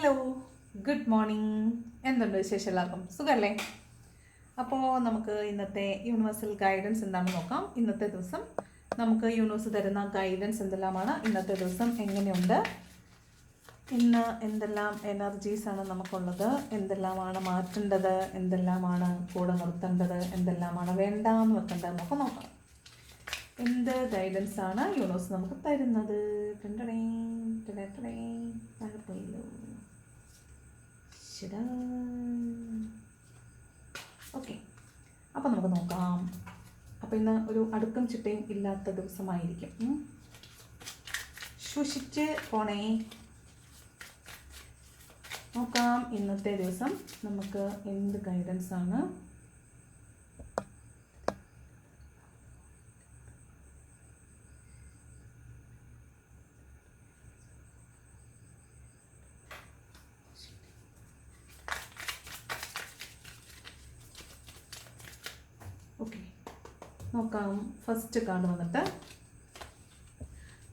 Hello good morning എന്തുണ്ട് വിശേഷം എല്ലാവർക്കും? സുഖമല്ലേ അപ്പോൾ നമുക്ക് ഇന്നത്തെ യൂണിവേഴ്സൽ ഗൈഡൻസ് എന്താണെന്ന് നോക്കാം. ഇന്നത്തെ ദിവസം നമുക്ക് യൂണിവേഴ്സ് തരുന്ന ഗൈഡൻസ് എന്തെല്ലാമാണ്? ഇന്നത്തെ ദിവസം എങ്ങനെയുണ്ട്? ഇന്ന് എന്തെല്ലാം എനർജീസ് ആണ് നമുക്കുള്ളത്? എന്തെല്ലാമാണ് മാറ്റേണ്ടത്? എന്തെല്ലാമാണ് കൂടെ നിർത്തേണ്ടത്? എന്തെല്ലാമാണ് വേണ്ടാന്ന് വെക്കേണ്ടത് എന്നൊക്കെ നോക്കാം. എന്ത് ഗൈഡൻസ് ആണ് യൂണിവേഴ്സ് നമുക്ക് തരുന്നത്? ടണ്ടടേ, ടടടടേ, താഴെ. ഓക്കെ. അപ്പോൾ നമുക്ക് നോക്കാം. അപ്പോൾ ഇന്ന് ഒരു അടുക്കും ചിട്ടയും ഇല്ലാത്ത ദിവസമായിരിക്കും. ശുഷിച്ച് പോണേ. നോക്കാം ഇന്നത്തെ ദിവസം നമുക്ക് എന്ത് ഗൈഡൻസ് ആണ് ഓക്കെ നോക്കാം. ഫസ്റ്റ് കാർഡ് വന്നിട്ട്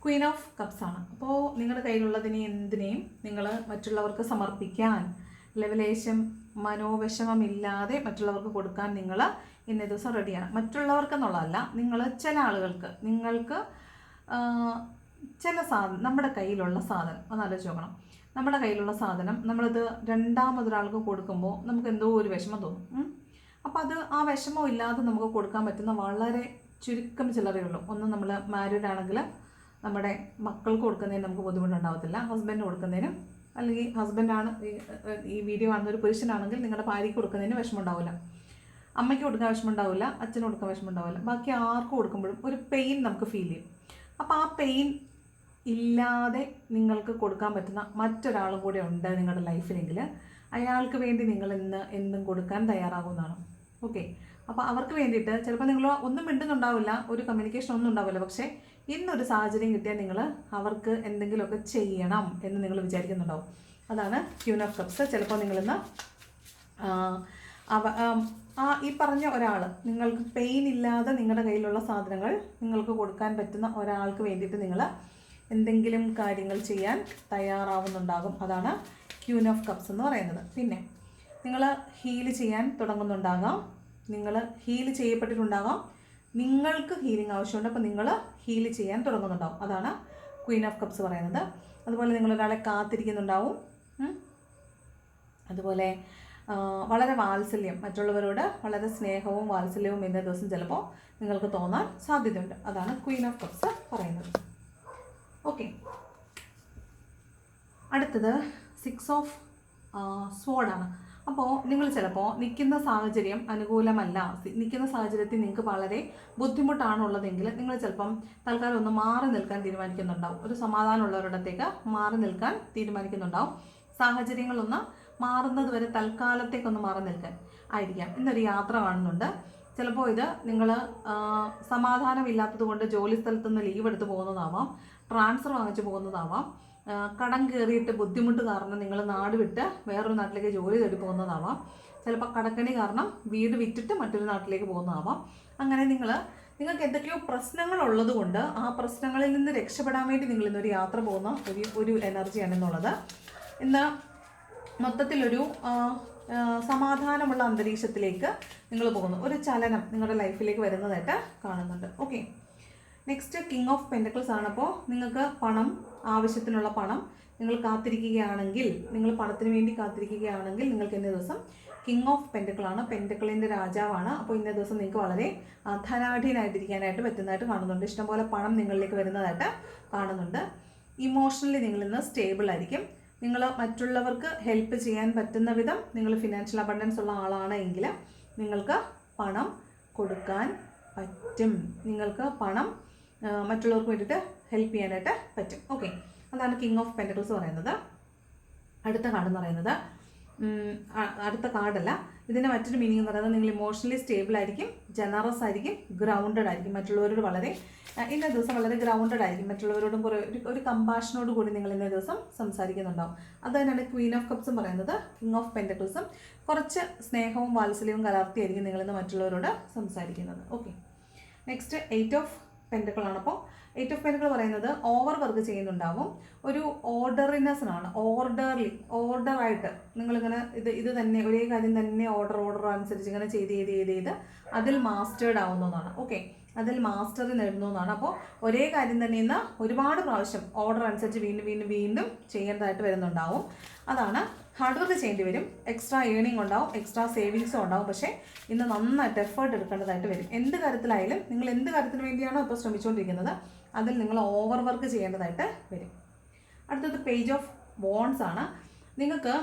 ക്വീൻ ഓഫ് കപ്സ് ആണ്. അപ്പോൾ നിങ്ങളുടെ കയ്യിലുള്ളതിനെ എന്തിനേയും നിങ്ങൾ മറ്റുള്ളവർക്ക് സമർപ്പിക്കാൻ ലെവലേശം മനോവിഷമമില്ലാതെ മറ്റുള്ളവർക്ക് കൊടുക്കാൻ നിങ്ങൾ ഇന്നേ ദിവസം റെഡിയാണ് മറ്റുള്ളവർക്ക് എന്നുള്ളതല്ല നിങ്ങൾ ചില ആളുകൾക്ക് നിങ്ങൾക്ക് ചില സാധനം നമ്മുടെ കയ്യിലുള്ള സാധനം ഒന്ന് ആലോചിച്ച് നോക്കണം. നമ്മുടെ കയ്യിലുള്ള സാധനം നമ്മളിത് രണ്ടാമതൊരാൾക്ക് കൊടുക്കുമ്പോൾ നമുക്ക് എന്തോ ഒരു വിഷമം തോന്നും. അപ്പോൾ അത് ആ വിഷമം ഇല്ലാതെ നമുക്ക് കൊടുക്കാൻ പറ്റുന്ന വളരെ ചുരുക്കം ചിലറേ ഉള്ളൂ. ഒന്ന് നമ്മൾ മാരീഡ് ആണെങ്കിൽ നമ്മുടെ മക്കൾക്ക് കൊടുക്കുന്നതിന് നമുക്ക് ബുദ്ധിമുട്ടുണ്ടാവത്തില്ല. ഹസ്ബൻഡ് കൊടുക്കുന്നതിനും അല്ലെങ്കിൽ ഹസ്ബൻഡാണ് ഈ വീഡിയോ കാണുന്ന ഒരു പുരുഷനാണെങ്കിൽ നിങ്ങളുടെ ഭാര്യയ്ക്ക് കൊടുക്കുന്നതിന് വിഷമം ഉണ്ടാവില്ല അമ്മയ്ക്ക് കൊടുക്കാൻ വിഷമം ഉണ്ടാവില്ല അച്ഛന് കൊടുക്കാൻ വിഷമം ഉണ്ടാവില്ല ബാക്കി ആർക്ക് കൊടുക്കുമ്പോഴും ഒരു പെയിൻ നമുക്ക് ഫീൽ ചെയ്യും. അപ്പോൾ ആ പെയിൻ ഇല്ലാതെ നിങ്ങൾക്ക് കൊടുക്കാൻ പറ്റുന്ന മറ്റൊരാളും കൂടെ ഉണ്ട് നിങ്ങളുടെ ലൈഫിലെങ്കിൽ അയാൾക്ക് വേണ്ടി നിങ്ങൾ ഇന്ന് എന്തും കൊടുക്കാൻ തയ്യാറാകുന്നതാണ്. ഓക്കെ അപ്പോൾ അവർക്ക് വേണ്ടിയിട്ട് ചിലപ്പോൾ നിങ്ങൾ ഒന്നും മിണ്ടുന്നുണ്ടാവില്ല ഒരു കമ്മ്യൂണിക്കേഷൻ ഒന്നും ഉണ്ടാവില്ല. പക്ഷേ ഇന്നൊരു സാഹചര്യം കിട്ടിയാൽ നിങ്ങൾ അവർക്ക് എന്തെങ്കിലുമൊക്കെ ചെയ്യണം എന്ന് നിങ്ങൾ വിചാരിക്കുന്നുണ്ടാവും. അതാണ് ക്യൂൻ ഓഫ് കപ്സ് ചിലപ്പോൾ നിങ്ങളിന്ന് അവ ആ ഈ പറഞ്ഞ ഒരാൾ നിങ്ങൾക്ക് പെയിൻ ഇല്ലാതെ നിങ്ങളുടെ കയ്യിലുള്ള സാധനങ്ങൾ നിങ്ങൾക്ക് കൊടുക്കാൻ പറ്റുന്ന ഒരാൾക്ക് വേണ്ടിയിട്ട് നിങ്ങൾ എന്തെങ്കിലും കാര്യങ്ങൾ ചെയ്യാൻ തയ്യാറാവുന്നുണ്ടാകും. അതാണ് ക്യൂൻ ഓഫ് കപ്സ് എന്ന് പറയുന്നത്. പിന്നെ നിങ്ങൾ ഹീൽ ചെയ്യാൻ തുടങ്ങുന്നുണ്ടാകാം. നിങ്ങൾ ഹീൽ ചെയ്യപ്പെട്ടിട്ടുണ്ടാകാം നിങ്ങൾക്ക് ഹീലിംഗ് ആവശ്യമുണ്ട് അപ്പോൾ നിങ്ങൾ ഹീൽ ചെയ്യാൻ തുടങ്ങുന്നുണ്ടാവും. അതാണ് ക്വീൻ ഓഫ് കപ്സ് പറയുന്നത്. അതുപോലെ നിങ്ങൾ ഒരാളെ കാത്തിരിക്കുന്നുണ്ടാവും അതുപോലെ വളരെ വാത്സല്യം. മറ്റുള്ളവരോട് വളരെ സ്നേഹവും വാത്സല്യവും ഇന്നേ ദിവസം ചിലപ്പോൾ നിങ്ങൾക്ക് തോന്നാൻ സാധ്യതയുണ്ട്. അതാണ് ക്വീൻ ഓഫ് കപ്സ് പറയുന്നത്. ഓക്കെ അടുത്തത് സിക്സ് ഓഫ് സ്വോർഡാണ് അപ്പോൾ നിങ്ങൾ ചിലപ്പോൾ നിൽക്കുന്ന സാഹചര്യം അനുകൂലമല്ല. നിൽക്കുന്ന സാഹചര്യത്തിൽ നിങ്ങൾക്ക് വളരെ ബുദ്ധിമുട്ടാണുള്ളതെങ്കിൽ നിങ്ങൾ ചിലപ്പം തൽക്കാലം ഒന്ന് മാറി നിൽക്കാൻ തീരുമാനിക്കുന്നുണ്ടാവും. ഒരു സമാധാനമുള്ളവരിടത്തേക്ക് മാറി നിൽക്കാൻ തീരുമാനിക്കുന്നുണ്ടാവും. സാഹചര്യങ്ങളൊന്ന് മാറുന്നത് വരെ തൽക്കാലത്തേക്കൊന്ന് മാറി നിൽക്കാൻ ആയിരിക്കാം. ഇന്നൊരു യാത്ര കാണുന്നുണ്ട്. ചിലപ്പോൾ ഇത് നിങ്ങൾ സമാധാനമില്ലാത്തത് കൊണ്ട് ജോലി സ്ഥലത്തുനിന്ന് ലീവ് എടുത്ത് പോകുന്നതാവാം ട്രാൻസ്ഫർ വാങ്ങിച്ചു പോകുന്നതാവാം. കടം കയറിയിട്ട് ബുദ്ധിമുട്ട് കാരണം നിങ്ങൾ നാട് വിട്ട് വേറൊരു നാട്ടിലേക്ക് ജോലി തേടി പോകുന്നതാവാം. ചിലപ്പോൾ കടക്കണി കാരണം വീട് വിറ്റിട്ട് മറ്റൊരു നാട്ടിലേക്ക് പോകുന്നതാവാം. അങ്ങനെ നിങ്ങൾ നിങ്ങൾക്ക് എന്തൊക്കെയോ പ്രശ്നങ്ങൾ ഉള്ളതുകൊണ്ട് ആ പ്രശ്നങ്ങളിൽ നിന്ന് രക്ഷപ്പെടാൻ വേണ്ടി നിങ്ങൾ ഇന്നൊരു യാത്ര പോകുന്ന ഒരു ഒരു എനർജിയാണെന്നുള്ളത്. ഇന്ന് മൊത്തത്തിലൊരു സമാധാനമുള്ള അന്തരീക്ഷത്തിലേക്ക് നിങ്ങൾ പോകുന്നു. ഒരു ചലനം നിങ്ങളുടെ ലൈഫിലേക്ക് വരുന്നതായിട്ട് കാണുന്നുണ്ട്. Okay. Next king of pentacles ആണ് അപ്പോൾ നിങ്ങൾക്ക് പണം ആവശ്യത്തിനുള്ള പണം നിങ്ങൾ കാത്തിരിക്കുകയാണെങ്കിൽ നിങ്ങൾ പണത്തിന് വേണ്ടി കാത്തിരിക്കുകയാണെങ്കിൽ നിങ്ങൾക്ക് ഇന്നേ ദിവസം കിങ് ഓഫ് പെന്റക്കിളാണ് പെന്റക്കിളിന്റെ രാജാവാണ്. അപ്പോൾ ഇന്നേ ദിവസം നിങ്ങൾക്ക് വളരെ ധനാഢ്യനായിട്ടിരിക്കാനായിട്ട് പറ്റുന്നതായിട്ട് കാണുന്നുണ്ട്. ഇഷ്ടംപോലെ പണം നിങ്ങളിലേക്ക് വരുന്നതായിട്ട് കാണുന്നുണ്ട്. ഇമോഷണലി നിങ്ങൾ ഇന്ന് സ്റ്റേബിൾ ആയിരിക്കും. നിങ്ങൾ മറ്റുള്ളവർക്ക് ഹെൽപ്പ് ചെയ്യാൻ പറ്റുന്ന വിധം നിങ്ങൾ ഫിനാൻഷ്യൽ അബണ്ടൻസ് ഉള്ള ആളാണെങ്കിൽ നിങ്ങൾക്ക് പണം കൊടുക്കാൻ പറ്റും. നിങ്ങൾക്ക് പണം മറ്റുള്ളവർക്ക് വേണ്ടിയിട്ട് ഹെൽപ്പ് ചെയ്യാനായിട്ട് പറ്റും. ഓക്കെ അതാണ് കിങ് ഓഫ് പെന്റക്കിൾസ് പറയുന്നത്. അടുത്ത കാർഡ് എന്ന് പറയുന്നത്. അടുത്ത കാർഡല്ല ഇതിന്റെ മറ്റൊരു മീനിങ് എന്ന് പറയുന്നത് നിങ്ങൾ ഇമോഷണലി സ്റ്റേബിൾ ആയിരിക്കും ജനറസ് ആയിരിക്കും ഗ്രൗണ്ടഡ് ആയിരിക്കും. മറ്റുള്ളവരോട് വളരെ ഇന്നേ ദിവസം വളരെ ഗ്രൗണ്ടഡ് ആയിരിക്കും. മറ്റുള്ളവരോടും കുറേ ഒരു ഒരു കമ്പാഷനോട് കൂടി നിങ്ങൾ ഇന്നേ ദിവസം സംസാരിക്കുന്നുണ്ടാവും. അത് തന്നെയാണ് ക്വീൻ ഓഫ് കപ്സും പറയുന്നത്. കിങ് ഓഫ് പെന്റക്കിൾസും കുറച്ച് സ്നേഹവും വാത്സല്യവും കലർത്തിയായിരിക്കും നിങ്ങളിന്ന് മറ്റുള്ളവരോട് സംസാരിക്കുന്നത്. ഓക്കെ നെക്സ്റ്റ് എയ്റ്റ് ഓഫ് പെന്റക്കിളാണ് അപ്പോൾ എയ്റ്റ് ഓഫ് പെന്റക്കിൾ പറയുന്നത് ഓവർ വർക്ക് ചെയ്യുന്നുണ്ടാവും. ഒരു ഓർഡറിനെസ്സിനാണ് ഓർഡർലി ഓർഡറായിട്ട് നിങ്ങളിങ്ങനെ ഇത് ഇത് തന്നെ ഒരേ കാര്യം തന്നെ ഓർഡർ ഓർഡർ അനുസരിച്ച് ഇങ്ങനെ ചെയ്ത് ചെയ്ത് ചെയ്ത് ചെയ്ത് അതിൽ മാസ്റ്റേർഡ് ആവുന്നതാണ് ഓക്കെ അതിൽ മാസ്റ്ററി നേടുന്നതാണ് അപ്പോൾ ഒരേ കാര്യം തന്നെ ഇന്ന് ഒരുപാട് പ്രാവശ്യം ഓർഡർ അനുസരിച്ച് വീണ്ടും വീണ്ടും വീണ്ടും ചെയ്യേണ്ടതായിട്ട് വരുന്നുണ്ടാവും. അതാണ് ഹാർഡ് വർക്ക് ചെയ്യേണ്ടി വരും. എക്സ്ട്രാ ഏണിംഗ് ഉണ്ടാവും. എക്സ്ട്രാ സേവിങ്സും ഉണ്ടാവും. പക്ഷേ ഇന്ന് നന്നായിട്ട് എഫേർട്ട് എടുക്കേണ്ടതായിട്ട് വരും. എന്ത് കാര്യത്തിലായാലും നിങ്ങൾ എന്ത് കാര്യത്തിന് വേണ്ടിയാണോ ഇപ്പോൾ ശ്രമിച്ചുകൊണ്ടിരിക്കുന്നത് അതിൽ നിങ്ങൾ ഓവർ വർക്ക് ചെയ്യേണ്ടതായിട്ട് വരും. അടുത്തത് പേജ് ഓഫ് ബോൺസ് ആണ്. നിങ്ങൾക്ക്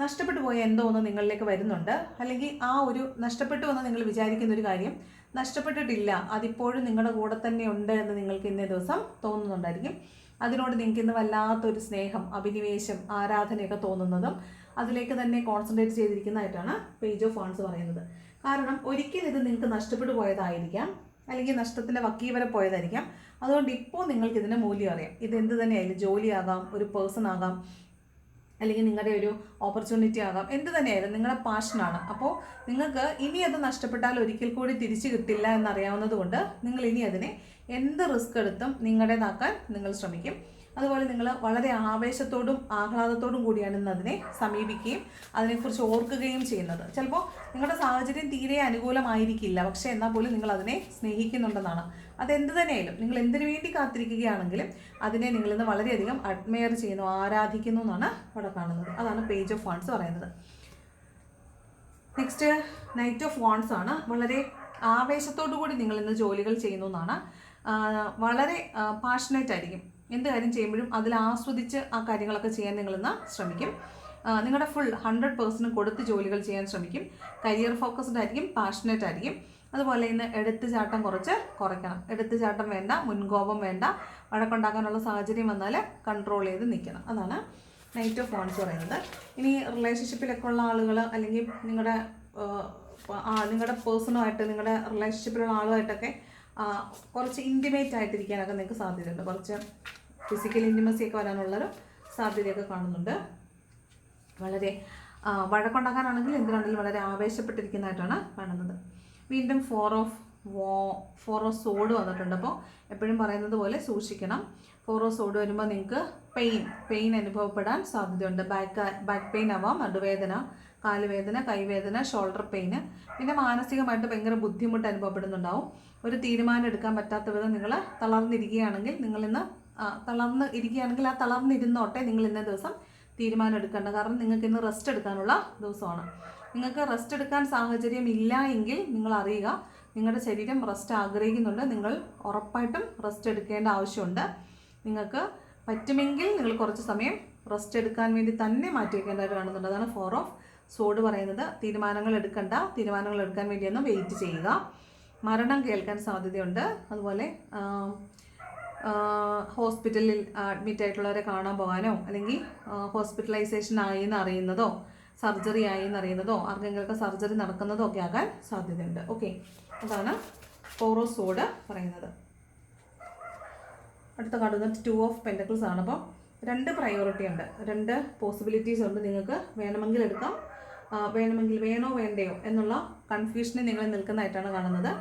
നഷ്ടപ്പെട്ടു പോയ എന്തോ ഒന്ന് നിങ്ങളിലേക്ക് വരുന്നുണ്ട്. അല്ലെങ്കിൽ ആ ഒരു നഷ്ടപ്പെട്ടു എന്ന് നിങ്ങൾ വിചാരിക്കുന്ന ഒരു കാര്യം നഷ്ടപ്പെട്ടിട്ടില്ല അതിപ്പോഴും നിങ്ങളുടെ കൂടെ തന്നെ ഉണ്ട് എന്ന് നിങ്ങൾക്ക് ഇന്നേ ദിവസം തോന്നുന്നുണ്ടായിരിക്കും. അതിനോട് നിങ്ങൾക്ക് ഇന്ന് വല്ലാത്തൊരു സ്നേഹം അഭിനിവേശം ആരാധനയൊക്കെ തോന്നുന്നതും അതിലേക്ക് തന്നെ കോൺസെൻട്രേറ്റ് ചെയ്തിരിക്കുന്നതായിട്ടാണ് പേജ് ഓഫ് ഫോൺസ് പറയുന്നത്. കാരണം ഒരിക്കലും ഇത് നിങ്ങൾക്ക് നഷ്ടപ്പെട്ടു പോയതായിരിക്കാം അല്ലെങ്കിൽ നഷ്ടത്തിന്റെ വക്കീ വരെ പോയതായിരിക്കാം. അതുകൊണ്ട് ഇപ്പോൾ നിങ്ങൾക്ക് ഇതിന്റെ മൂല്യം അറിയാം. ഇത് എന്ത് തന്നെയായാലും ജോലിയാകാം ഒരു പേഴ്സൺ ആകാം അല്ലെങ്കിൽ നിങ്ങളുടെ ഒരു ഓപ്പർച്യൂണിറ്റി ആകാം എന്ത് തന്നെയായാലും നിങ്ങളുടെ പാഷനാണ് അപ്പോൾ നിങ്ങൾക്ക് ഇനി അത് നഷ്ടപ്പെട്ടാൽ ഒരിക്കൽ കൂടി തിരിച്ചു കിട്ടില്ല എന്നറിയാവുന്നത് കൊണ്ട് നിങ്ങൾ ഇനി അതിനെ എന്ത് റിസ്ക് എടുത്തും നിങ്ങളുടേതാക്കാൻ നിങ്ങൾ ശ്രമിക്കും. അതുപോലെ നിങ്ങൾ വളരെ ആവേശത്തോടും ആഹ്ലാദത്തോടും കൂടിയാണ് ഇന്ന് അതിനെ സമീപിക്കുകയും അതിനെക്കുറിച്ച് ഓർക്കുകയും ചെയ്യുന്നത്. ചിലപ്പോൾ നിങ്ങളുടെ സാഹചര്യം തീരെ അനുകൂലമായിരിക്കില്ല. പക്ഷേ എന്നാൽ പോലും നിങ്ങൾ അതിനെ സ്നേഹിക്കുന്നുണ്ടെന്നാണ്. അതെന്ത് തന്നെയായാലും നിങ്ങൾ എന്തിനു വേണ്ടി കാത്തിരിക്കുകയാണെങ്കിലും അതിനെ നിങ്ങളിന്ന് വളരെയധികം അഡ്മയർ ചെയ്യുന്നു ആരാധിക്കുന്നു എന്നാണ് അവിടെ കാണുന്നത്. അതാണ് പേജ് ഓഫ് വാൺസ് പറയുന്നത്. നെക്സ്റ്റ് നൈറ്റ് ഓഫ് വാൺസ് ആണ്. വളരെ ആവേശത്തോടു കൂടി നിങ്ങൾ ഇന്ന് ജോലികൾ ചെയ്യുന്നു എന്നാണ്. വളരെ പാഷനേറ്റ് ആയിരിക്കും. എന്ത് കാര്യം ചെയ്യുമ്പോഴും അതിൽ ആസ്വദിച്ച് ആ കാര്യങ്ങളൊക്കെ ചെയ്യാൻ നിങ്ങളിന്ന് ശ്രമിക്കും. നിങ്ങളുടെ ഫുൾ ഹൺഡ്രഡ് പേഴ്സന്റ് കൊടുത്ത് ജോലികൾ ചെയ്യാൻ ശ്രമിക്കും. കരിയർ ഫോക്കസ്ഡ് ആയിരിക്കും പാഷനേറ്റ് ആയിരിക്കും. അതുപോലെ ഇന്ന് എടുത്തുചാട്ടം കുറച്ച് കുറയ്ക്കണം. എടുത്തുചാട്ടം വേണ്ട മുൻകോപം വേണ്ട. വഴക്കുണ്ടാക്കാനുള്ള സാഹചര്യം വന്നാൽ കൺട്രോൾ ചെയ്ത് നിൽക്കണം. അതാണ് നൈറ്റ് ഓഫ് ഫോൺസ് പറയുന്നത്. ഇനി റിലേഷൻഷിപ്പിലൊക്കെ ഉള്ള ആളുകൾ അല്ലെങ്കിൽ നിങ്ങളുടെ നിങ്ങളുടെ പേഴ്സണുമായിട്ട് നിങ്ങളുടെ റിലേഷൻഷിപ്പിലുള്ള ആളുമായിട്ടൊക്കെ കുറച്ച് ഇന്റിമേറ്റ് ആയിട്ടിരിക്കാനൊക്കെ നിങ്ങൾക്ക് സാധ്യതയുണ്ട്. കുറച്ച് ഫിസിക്കൽ ഇന്റിമസി ഒക്കെ വരാനുള്ളൊരു സാധ്യതയൊക്കെ കാണുന്നുണ്ട്. വളരെ വഴക്കുണ്ടാക്കാനാണെങ്കിൽ എന്തുകൊണ്ടെങ്കിലും വളരെ ആവേശപ്പെട്ടിരിക്കുന്നതായിട്ടാണ് കാണുന്നത്. വീണ്ടും ഫോർ ഓഫ് വോ ഫോർ ഓഫ് സോഡ് വന്നിട്ടുണ്ട്. അപ്പോൾ എപ്പോഴും പറയുന്നത് പോലെ സൂക്ഷിക്കണം. ഫോർ ഓഫ് സോഡ് വരുമ്പോൾ നിങ്ങൾക്ക് പെയിൻ പെയിൻ അനുഭവപ്പെടാൻ സാധ്യതയുണ്ട്. ബാക്ക് ബാക്ക് പെയിൻ ആവാം നടുവേദന കാലുവേദന കൈവേദന ഷോൾഡർ പെയിന് പിന്നെ മാനസികമായിട്ട് ഭയങ്കര ബുദ്ധിമുട്ട് അനുഭവപ്പെടുന്നുണ്ടാവും. ഒരു തീരുമാനം എടുക്കാൻ പറ്റാത്ത വിധം നിങ്ങൾ തളർന്നിരിക്കുകയാണെങ്കിൽ നിങ്ങളിന്ന് ആ, തളർന്ന് ഇരിക്കുകയാണെങ്കിൽ ആ തളർന്നിരുന്നോട്ടെ നിങ്ങൾ ഇന്നേ ദിവസം തീരുമാനം എടുക്കേണ്ട. കാരണം നിങ്ങൾക്ക് ഇന്ന് റെസ്റ്റ് എടുക്കാനുള്ള ദിവസമാണ്. നിങ്ങൾക്ക് റെസ്റ്റ് എടുക്കാൻ സാഹചര്യം ഇല്ല എങ്കിൽ നിങ്ങൾ അറിയുക നിങ്ങളുടെ ശരീരം റെസ്റ്റ് ആഗ്രഹിക്കുന്നുണ്ട്. നിങ്ങൾ ഉറപ്പായിട്ടും റെസ്റ്റ് എടുക്കേണ്ട ആവശ്യമുണ്ട്. നിങ്ങൾക്ക് പറ്റുമെങ്കിൽ നിങ്ങൾ കുറച്ച് സമയം റെസ്റ്റ് എടുക്കാൻ വേണ്ടി തന്നെ മാറ്റി കാണുന്നുണ്ട്. അതാണ് ഫോർ ഓഫ് സോഡ് പറയുന്നത്. തീരുമാനങ്ങൾ എടുക്കണ്ട. തീരുമാനങ്ങൾ എടുക്കാൻ വേണ്ടി ഒന്ന് വെയിറ്റ് ചെയ്യുക. മരണം കേൾക്കാൻ സാധ്യതയുണ്ട്. അതുപോലെ ഹോസ്പിറ്റലിൽ അഡ്മിറ്റ് ആയിട്ടുള്ളവരെ കാണാൻ പോകാനോ? അല്ലെങ്കിൽ ഹോസ്പിറ്റലൈസേഷൻ ആയി എന്ന് അറിയുന്നതോ? സർജറി ആയി എന്ന് അറിയുന്നതോ? ആർക്കെങ്കിലൊക്കെ സർജറി നടക്കുന്നതോ ഒക്കെ ആകാൻ സാധ്യതയുണ്ട്. ഓക്കെ. അതാണ് പോറോസോഡ് പറയുന്നത്. അടുത്ത കാണുന്നത് ടു ഓഫ് പെന്റക്കിൾസ് ആണ്. അപ്പം രണ്ട് പ്രയോറിറ്റി ഉണ്ട്. രണ്ട് പോസിബിലിറ്റീസ് ഉണ്ട് നിങ്ങൾക്ക് വേണമെങ്കിൽ എടുക്കാം. വേണമെങ്കിൽ വേണോ വേണ്ടയോ എന്നുള്ള കൺഫ്യൂഷനിൽ നിങ്ങൾ നിൽക്കുന്നതായിട്ടാണ് കാണുന്നത്.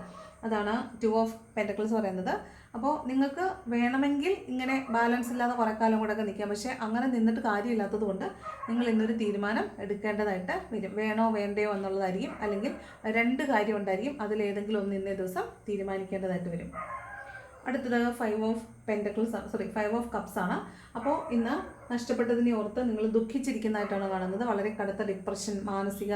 അതാണ് ടു ഓഫ് പെന്റക്കിൾസ് പറയുന്നത്. അപ്പോൾ നിങ്ങൾക്ക് വേണമെങ്കിൽ ഇങ്ങനെ ബാലൻസ് ഇല്ലാതെ കുറേ കാലം കൂടെ ഒക്കെ നിൽക്കാം. പക്ഷേ അങ്ങനെ നിന്നിട്ട് കാര്യമില്ലാത്തത് കൊണ്ട് നിങ്ങൾ ഇന്നൊരു തീരുമാനം എടുക്കേണ്ടതായിട്ട് വരും. വേണോ വേണ്ടയോ എന്നുള്ളതായിരിക്കും. അല്ലെങ്കിൽ രണ്ട് കാര്യം ഉണ്ടായിരിക്കും. അതിലേതെങ്കിലും ഒന്ന് ഇന്നേ ദിവസം തീരുമാനിക്കേണ്ടതായിട്ട് വരും. അടുത്തത് five of pentacles sorry five of cups ആണ്. അപ്പോൾ ഇന്ന് നഷ്ടപ്പെട്ടതിനെ ഓർത്ത് നിങ്ങൾ ദുഃഖിച്ചിരിക്കുന്നതായിട്ടാണ് കാണുന്നത്. വളരെ കടുത്ത ഡിപ്രഷൻ മാനസിക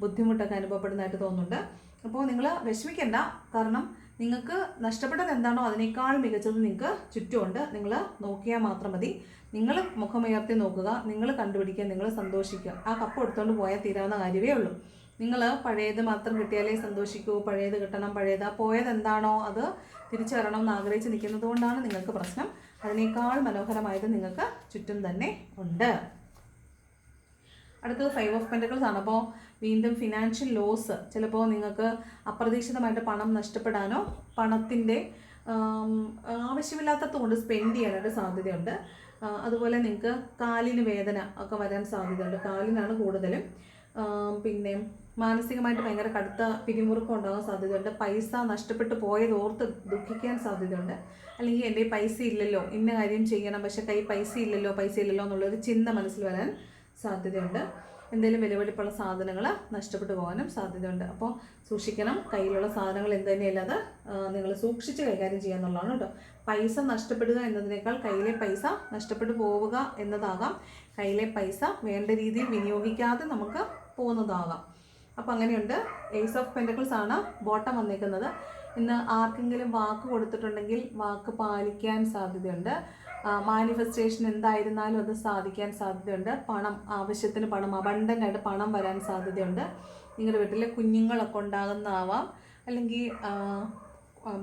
ബുദ്ധിമുട്ടൊക്കെ അനുഭവപ്പെടുന്നതായിട്ട് തോന്നുന്നുണ്ട്. അപ്പോൾ നിങ്ങൾ വിഷമിക്കേണ്ട. കാരണം നിങ്ങൾക്ക് നഷ്ടപ്പെട്ടത് എന്താണോ അതിനേക്കാൾ മികച്ചത് നിങ്ങൾക്ക് ചുറ്റുമുണ്ട്. നിങ്ങൾ നോക്കിയാൽ മാത്രം മതി. നിങ്ങൾ മുഖമുയർത്തി നോക്കുക നിങ്ങൾ കണ്ടുപിടിക്കുക നിങ്ങൾ സന്തോഷിക്കുക. ആ കപ്പ് എടുത്തുകൊണ്ട് പോയാൽ തീരാവുന്ന കാര്യമേ ഉള്ളൂ. നിങ്ങൾ പഴയത് മാത്രം കിട്ടിയാലേ സന്തോഷിക്കൂ. പഴയത് കിട്ടണം പഴയത്. ആ പോയത് എന്താണോ അത് തിരിച്ചു വരണം എന്ന് ആഗ്രഹിച്ച് നിൽക്കുന്നത് കൊണ്ടാണ് നിങ്ങൾക്ക് പ്രശ്നം. അതിനേക്കാൾ മനോഹരമായത് നിങ്ങൾക്ക് ചുറ്റും തന്നെ ഉണ്ട്. അടുത്തത് ഫൈവ് ഓഫ് പെന്റക്കിൾസ് ആണ്. അപ്പോൾ വീണ്ടും ഫിനാൻഷ്യൽ ലോസ് ചിലപ്പോൾ നിങ്ങൾക്ക് അപ്രതീക്ഷിതമായിട്ട് പണം നഷ്ടപ്പെടാനോ പണത്തിന്റെ ആവശ്യമില്ലാത്തത് കൊണ്ട് സ്പെൻഡ് ചെയ്യാനായിട്ട് സാധ്യതയുണ്ട്. അതുപോലെ നിങ്ങൾക്ക് കാലിന് വേദന ഒക്കെ വരാൻ സാധ്യതയുണ്ട്. കാലിനാണ് കൂടുതലും പിന്നെ മാനസികമായിട്ട് ഭയങ്കര കടുത്ത പിരിമുറുക്കം ഉണ്ടാകാൻ സാധ്യതയുണ്ട്. പൈസ നഷ്ടപ്പെട്ടു പോയത് ഓർത്ത് ദുഃഖിക്കാൻ സാധ്യതയുണ്ട്. അല്ലെങ്കിൽ എന്റെ പൈസ ഇല്ലല്ലോ ഇന്ന കാര്യം ചെയ്യണം പക്ഷേ കൈ പൈസ ഇല്ലല്ലോ പൈസ ഇല്ലല്ലോ എന്നുള്ളൊരു ചിന്ത മനസ്സിൽ വരാൻ സാധ്യതയുണ്ട്. എന്തെങ്കിലും വിലപിടിപ്പുള്ള സാധനങ്ങൾ നഷ്ടപ്പെട്ടു പോകാനും സാധ്യതയുണ്ട്. അപ്പോൾ സൂക്ഷിക്കണം. കയ്യിലുള്ള സാധനങ്ങൾ എന്ത് തന്നെയല്ലാതെ നിങ്ങൾ സൂക്ഷിച്ച് കൈകാര്യം ചെയ്യുക എന്നുള്ളതാണ് കേട്ടോ. പൈസ നഷ്ടപ്പെടുക എന്നതിനേക്കാൾ കയ്യിലെ പൈസ നഷ്ടപ്പെട്ടു പോവുക എന്നതാകാം. കയ്യിലെ പൈസ വേണ്ട രീതിയിൽ വിനിയോഗിക്കാതെ നമുക്ക് പോകുന്നതാകാം. അപ്പോൾ അങ്ങനെയുണ്ട്. എയ്സ് ഓഫ് പെന്റക്കിൾസ് ആണ് ബോട്ടം വന്നേക്കുന്നത്. ഇന്ന് ആർക്കെങ്കിലും വാക്ക് കൊടുത്തിട്ടുണ്ടെങ്കിൽ വാക്ക് പാലിക്കാൻ സാധ്യതയുണ്ട്. മാനിഫെസ്റ്റേഷൻ എന്തായിരുന്നാലും അത് സാധിക്കാൻ സാധ്യതയുണ്ട്. പണം ആവശ്യത്തിന് പണം അബണ്ടന്റായിട്ട് പണം വരാൻ സാധ്യതയുണ്ട്. നിങ്ങളുടെ വീട്ടിലെ കുഞ്ഞുങ്ങളൊക്കെ ഉണ്ടാകുന്നതാവാം. അല്ലെങ്കിൽ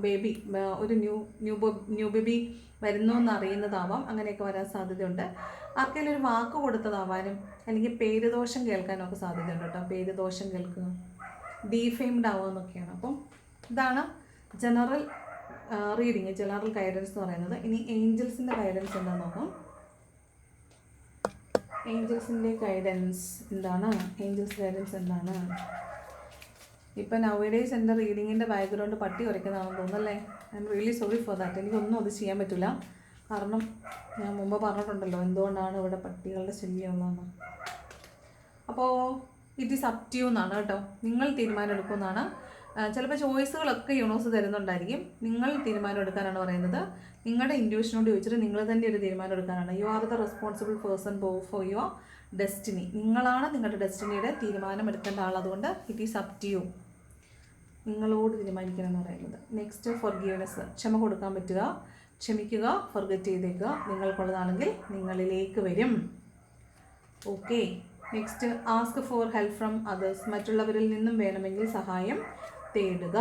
ബേബി ഒരു ന്യൂ ന്യൂ ന്യൂ ബേബി വരുന്നു എന്ന് അറിയുന്നതാവാം അങ്ങനെയൊക്കെ വരാൻ സാധ്യതയുണ്ട്. ആർക്കെങ്കിലും ഒരു വാക്ക് കൊടുത്തതാവാനും അല്ലെങ്കിൽ പേരുദോഷം കേൾക്കാനും ഒക്കെ സാധ്യതയുണ്ട് കേട്ടോ. പേരുദോഷം കേൾക്കുക. ഡീഫെയിംഡ് ആവുക അപ്പം ഇതാണ് ജനറൽ റീഡിങ് ജനറൽ ഗൈഡൻസ് എന്ന് പറയുന്നത്. ഇനി ഏഞ്ചൽസിന്റെ ഗൈഡൻസ് എന്താണെന്ന് നോക്കാം. ഏഞ്ചൽസിന്റെ ഗൈഡൻസ് എന്താണ്? ഏഞ്ചൽസ് ഗൈഡൻസ് എന്താണ്? ഇപ്പം നവേഡേസ് എന്റെ റീഡിങ്ങിന്റെ ബാക്ക്ഗ്രൗണ്ട് പട്ടി കുറയ്ക്കുന്നതാണെന്ന് തോന്നുന്നല്ലേ? I'm really sorry for that എനിക്കൊന്നും അത് ചെയ്യാൻ പറ്റില്ല കാരണം ഞാൻ മുമ്പ് പറഞ്ഞിട്ടുണ്ടല്ലോ എന്തുകൊണ്ടാണ് ഇവിടെ പട്ടികളുടെ ശല്യമുള്ളതെന്ന് അപ്പോൾ ഇറ്റ് ഈസ് അപ് എന്നാണ് കേട്ടോ. നിങ്ങൾ തീരുമാനം എടുക്കുമെന്നാണ് ചിലപ്പോൾ ചോയ്സുകളൊക്കെ യൂണിവേഴ്സ് തരുന്നുണ്ടായിരിക്കും. നിങ്ങൾ തീരുമാനം എടുക്കാനാണ് പറയുന്നത്. നിങ്ങളുടെ ഇൻഡ്യൂഷനോട് ചോദിച്ചിട്ട് നിങ്ങൾ തന്നെ ഒരു തീരുമാനം എടുക്കാനാണ്. You are the responsible person ബോ ഫോർ യുവർ ഡെസ്റ്റിനി നിങ്ങളാണ് നിങ്ങളുടെ ഡെസ്റ്റിനിയുടെ തീരുമാനം എടുക്കേണ്ട ആൾ. അതുകൊണ്ട് it is up to you നിങ്ങളോട് തീരുമാനിക്കണം എന്ന് പറയുന്നത്. നെക്സ്റ്റ് ഫോർ ഗീവനസ് ക്ഷമ കൊടുക്കാൻ പറ്റുക. ക്ഷമിക്കുക ഫോർഗറ്റ് ചെയ്തേക്കുക. നിങ്ങൾക്കുള്ളതാണെങ്കിൽ നിങ്ങളിലേക്ക് വരും. Okay next ask for help from others മറ്റുള്ളവരിൽ നിന്നും വേണമെങ്കിൽ സഹായം. തേടുക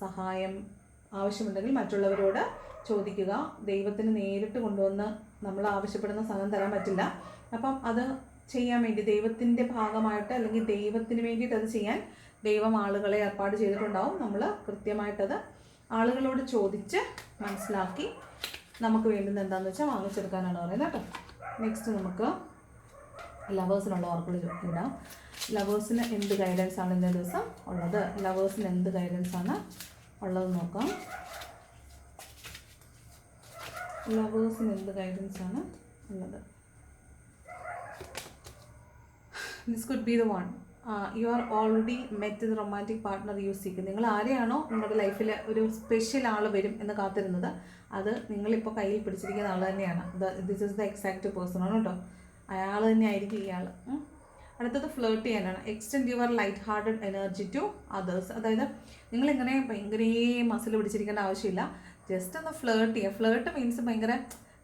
സഹായം ആവശ്യമുണ്ടെങ്കിൽ മറ്റുള്ളവരോട് ചോദിക്കുക. ദൈവത്തിന് നേരിട്ട് കൊണ്ടുവന്ന് നമ്മൾ ആവശ്യപ്പെടുന്ന സഹനം തരാൻ പറ്റില്ല. അപ്പം അത് ചെയ്യാൻ വേണ്ടി ദൈവത്തിന്റെ ഭാഗമായിട്ട് അല്ലെങ്കിൽ ദൈവത്തിന് വേണ്ടിയിട്ട് അത് ചെയ്യാൻ ദൈവം ആളുകളെ ഏർപ്പാട് ചെയ്തിട്ടുണ്ടാവും. നമ്മൾ കൃത്യമായിട്ടത് ആളുകളോട് ചോദിച്ച് മനസ്സിലാക്കി നമുക്ക് വേണ്ടുന്ന എന്താണെന്ന് വെച്ചാൽ വാങ്ങിച്ചെടുക്കാനാണ് പറയുന്നത് കേട്ടോ. നെക്സ്റ്റ് നമുക്ക് ലവേഴ്സിനുള്ള ഓർക്കിൾ ഇടാം. ലവേഴ്സിന് എന്ത് ഗൈഡൻസ് ആണ് ഇന്നേ ദിവസം ഉള്ളത്? ലവേഴ്സിന് എന്ത് ഗൈഡൻസ് ആണ് ഉള്ളത് നോക്കാം. ലവേഴ്സിന് എന്ത് ഗൈഡൻസ് ആണ് ഉള്ളത്? This could be the one you are already met the romantic partner you seek നിങ്ങൾ ആരെയാണോ നിങ്ങളുടെ ലൈഫിൽ ഒരു സ്പെഷ്യൽ ആൾ വരും എന്ന് കാത്തിരുന്നത് അത് നിങ്ങളിപ്പോൾ കയ്യിൽ പിടിച്ചിരിക്കുന്ന ആൾ തന്നെയാണ്. This is the exact person ആണ് കേട്ടോ. അയാൾ തന്നെ ആയിരിക്കും ഇയാൾ അടുത്തത് ഫ്ലേർട്ട് ചെയ്യാനാണ്. Extend your light hearted energy to others അതായത് നിങ്ങളിങ്ങനെ ഭയങ്കര മസിൽ പിടിച്ചിരിക്കേണ്ട ആവശ്യമില്ല. ജസ്റ്റ് ഒന്ന് ഫ്ലേർട്ട് ചെയ്യുക. ഫ്ലേർട്ട് മീൻസ് ഭയങ്കര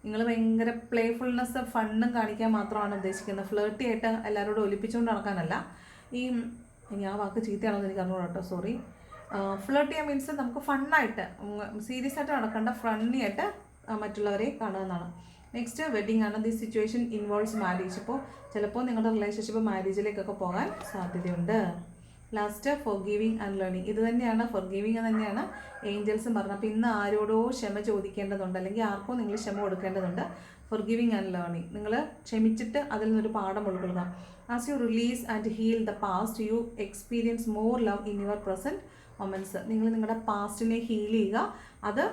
നിങ്ങൾ ഭയങ്കര പ്ലേഫുൾനെസ് ഫണ്ണും കാണിക്കാൻ മാത്രമാണ് ഉദ്ദേശിക്കുന്നത്. ഫ്ലേർട്ടി ആയിട്ട് എല്ലാവരോടും ഒലിപ്പിച്ചുകൊണ്ട് നടക്കാനല്ല. ഈ ഞാൻ വാക്ക് ചീത്തയാണെന്ന് എനിക്ക് അറിഞ്ഞു കേട്ടോ. സോറി ഫ്ലേർട്ട് ചെയ്യാൻ മീൻസ് നമുക്ക് ഫണ്ണായിട്ട് സീരിയസ് ആയിട്ട് നടക്കേണ്ട ഫണ്ണി ആയിട്ട് മറ്റുള്ളവരെ കാണുന്നതാണ് നെക്സ്റ്റ് വെഡിങ് ആണ്. ദി സിറ്റുവേഷൻ ഇൻവോൾവ്സ് മാരേജ് അപ്പോൾ ചിലപ്പോൾ നിങ്ങളുടെ റിലേഷൻഷിപ്പ് മാരേജിലേക്കൊക്കെ പോകാൻ സാധ്യതയുണ്ട്. Last forgiving and learning ഇത് തന്നെയാണ്. ഫോർ ഗീവിങ് തന്നെയാണ് ഏഞ്ചൽസും പറഞ്ഞത് അപ്പോൾ ഇന്ന് ആരോടോ ക്ഷമ ചോദിക്കേണ്ടതുണ്ട്. അല്ലെങ്കിൽ ആർക്കോ നിങ്ങൾ ക്ഷമ കൊടുക്കേണ്ടതുണ്ട്. ഫോർ ഗിവിങ് ആൻഡ് ലേണിംഗ് നിങ്ങൾ ക്ഷമിച്ചിട്ട് അതിൽ നിന്നൊരു പാഠം ഉൾക്കൊള്ളുക as you release and heal the past you experience more love in your present moments നിങ്ങൾ നിങ്ങളുടെ പാസ്റ്റിനെ ഹീൽ ചെയ്യുക. അത്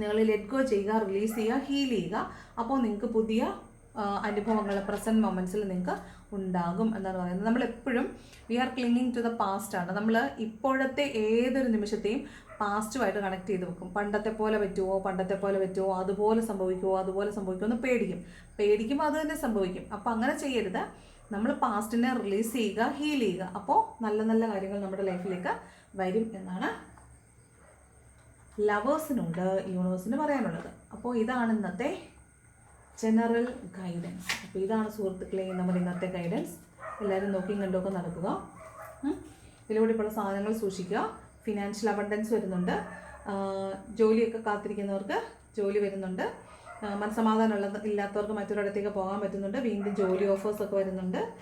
നിങ്ങൾ ലെറ്റ് ഗോ ചെയ്യുക റിലീസ് ചെയ്യുക ഹീൽ ചെയ്യുക. അപ്പോൾ നിങ്ങൾക്ക് പുതിയ അനുഭവങ്ങൾ പ്രസന്റ് മൊമെന്റ്സിൽ നിങ്ങൾക്ക് ഉണ്ടാകും എന്നാണ് പറയുന്നത്. നമ്മൾ എപ്പോഴും we are clinging to the past ആണ്. നമ്മൾ ഇപ്പോഴത്തെ ഏതൊരു നിമിഷത്തെയും പാസ്റ്റുമായിട്ട് കണക്ട് ചെയ്ത് വെക്കും. പണ്ടത്തെ പോലെ പറ്റുമോ പണ്ടത്തെ പോലെ പറ്റുമോ അതുപോലെ സംഭവിക്കുമോ അതുപോലെ സംഭവിക്കുമോ എന്ന് പേടിക്കും. പേടിക്കുമ്പോൾ അത് തന്നെ സംഭവിക്കും. അപ്പോൾ അങ്ങനെ ചെയ്യരുത്. നമ്മൾ പാസ്റ്റിനെ റിലീസ് ചെയ്യുക ഹീൽ ചെയ്യുക. അപ്പോൾ നല്ല നല്ല കാര്യങ്ങൾ നമ്മുടെ ലൈഫിലേക്ക് വരും എന്നാണ് ലവേഴ്സിനോട് യൂണിവേഴ്സിന് പറയാനുള്ളത്. അപ്പോൾ ഇതാണ് ഇന്നത്തെ ജനറൽ ഗൈഡൻസ് അപ്പോൾ ഇതാണ് സുഹൃത്തുക്കളെ നമ്മുടെ ഇന്നത്തെ ഗൈഡൻസ് എല്ലാവരും നോക്കിയും കണ്ടുമൊക്കെ നടക്കുക. ഇതിലൂടെ ഇപ്പോൾ സാധനങ്ങൾ സൂക്ഷിക്കുക. ഫിനാൻഷ്യൽ അബണ്ടൻസ് വരുന്നുണ്ട്. ജോലിയൊക്കെ കാത്തിരിക്കുന്നവർക്ക് ജോലി വരുന്നുണ്ട്. മനസ്സമാധാനമുള്ള ഇല്ലാത്തവർക്ക് മറ്റൊരിടത്തേക്ക് പോകാൻ പറ്റുന്നുണ്ട്. വീണ്ടും ജോലി ഓഫേഴ്സ് ഒക്കെ വരുന്നുണ്ട്.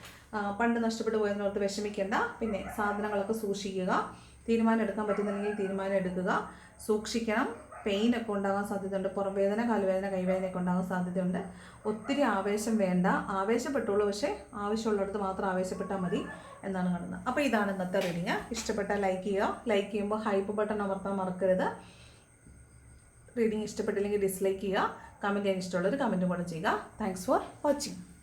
പണ്ട് നഷ്ടപ്പെട്ടു പോയതിനോർത്ത് വിഷമിക്കേണ്ട. പിന്നെ സാധനങ്ങളൊക്കെ സൂക്ഷിക്കുക. തീരുമാനം എടുക്കാൻ പറ്റുന്നില്ലെങ്കിൽ തീരുമാനം എടുക്കുക. സൂക്ഷിക്കണം. പെയിൻ ഒക്കെ ഉണ്ടാകാൻ സാധ്യതയുണ്ട്. പുറംവേദന കാലുവേദന കൈവേദന ഒക്കെ ഉണ്ടാകാൻ സാധ്യതയുണ്ട്. ഒത്തിരി ആവേശം വേണ്ട. ആവേശപ്പെട്ടുള്ളൂ പക്ഷേ ആവശ്യമുള്ളിടത്ത് മാത്രം ആവേശപ്പെട്ടാൽ മതി എന്നാണ് കാണുന്നത്. അപ്പോൾ ഇതാണ് ഇന്നത്തെ റീഡിങ് ഇഷ്ടപ്പെട്ടാൽ ലൈക്ക് ചെയ്യുക. ലൈക്ക് ചെയ്യുമ്പോൾ ഹൈപ്പ് ബട്ടൺ അമർത്താൻ മറക്കരുത്. റീഡിങ് ഇഷ്ടപ്പെട്ടില്ലെങ്കിൽ ഡിസ്ലൈക്ക് ചെയ്യുക. കമന്റ് ചെയ്യാൻ ഇഷ്ടമുള്ളൊരു കമന്റും കൂടെ ചെയ്യുക. Thanks for watching